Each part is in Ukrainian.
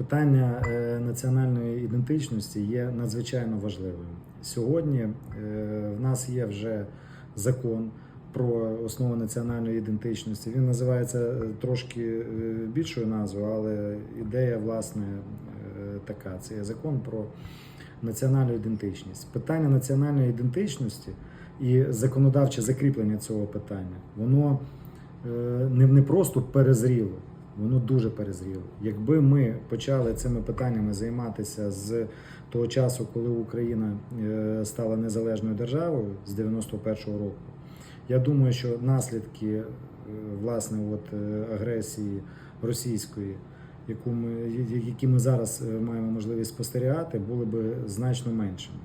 Питання е, національної ідентичності є надзвичайно важливим. Сьогодні е, в нас є вже закон про основи національної ідентичності. Він називається е, трошки більшою назвою, але ідея власне така: це є закон про національну ідентичність. Питання національної ідентичності і законодавче закріплення цього питання, воно не просто перезріло, воно дуже перезріло. Якби ми почали цими питаннями займатися з того часу, коли Україна е, стала незалежною державою з 91-го року, я думаю, що наслідки е, власне от, е, агресії російської, яку ми, які ми зараз маємо можливість спостерігати, були б значно меншими.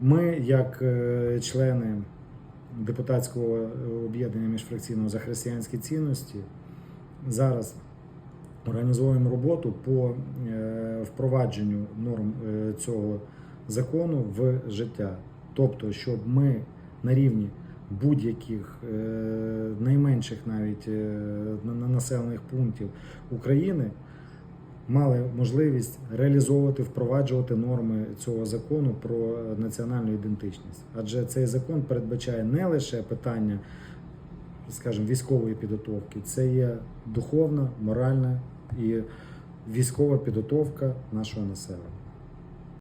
Ми, як члени депутатського об'єднання міжфракційного за християнські цінності, зараз організовуємо роботу по е, впровадженню норм е, цього закону в життя. Тобто, щоб ми на рівні будь-яких е, найменших навіть на- на- населених пунктів України мали можливість реалізовувати, впроваджувати норми цього закону про національну ідентичність. Адже цей закон передбачає не лише питання, скажімо, військової підготовки, це є духовна, моральна і військова підготовка нашого населення.